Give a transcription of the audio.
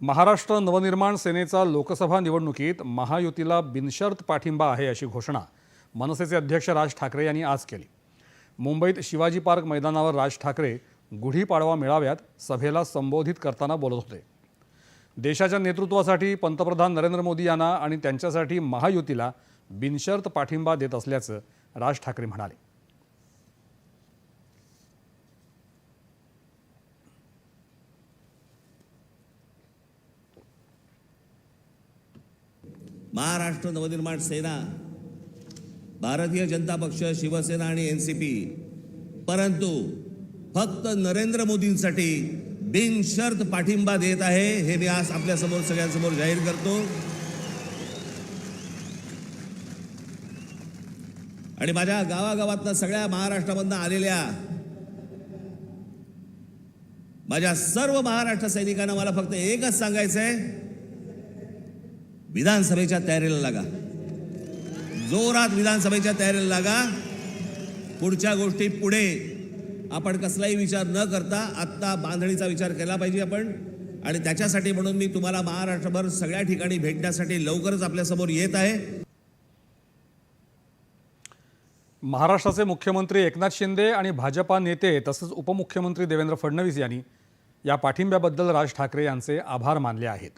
महाराष्ट्र नवनिर्माण सेनेचा लोकसभा निवडणुकीत महायुतीला बिनशर्त पाठिंबा आहे अशी घोषणा मनसेचे अध्यक्ष राज ठाकरे यांनी आज केली. मुंबईत शिवाजी पार्क मैदानावर राज ठाकरे गुढीपाडवा मेळाव्यात सभेला संबोधित करताना बोलत होते. देशाच्या नेतृत्वासाठी पंतप्रधान नरेंद्र मोदी यांना आणि त्यांच्यासाठी महायुतीला बिनशर्त पाठिंबा देत असल्याचं राज ठाकरे म्हणाले. महाराष्ट्र नवनिर्माण सेना भारतीय जनता पक्ष शिवसेना आणि एन सी पी परंतु फक्त नरेंद्र मोदींसाठी बिनशर्त पाठिंबा देत आहे हे मी आज आपल्यासमोर सगळ्यांसमोर जाहीर करतो. आणि माझ्या गावागावातनं सगळ्या महाराष्ट्रामधनं आलेल्या माझ्या सर्व महाराष्ट्र सैनिकांना मला फक्त एकच सांगायचं आहे विधानसभेच्या तयारीला लागा. जोरात विधानसभेच्या तयारीला लागा. पुढच्या गोष्टी पुढे. आपण कसलाही विचार न करता आत्ता बांधणीचा विचार केला पाहिजे आपण. आणि त्याच्यासाठी म्हणून मी तुम्हाला महाराष्ट्रभर सगळ्या ठिकाणी भेटण्यासाठी लवकरच आपल्यासमोर येत आहे. महाराष्ट्राचे मुख्यमंत्री एकनाथ शिंदे आणि भाजपा नेते तसंच उपमुख्यमंत्री देवेंद्र फडणवीस यांनी या पाठिंब्याबद्दल राज ठाकरे यांचे आभार मानले आहेत.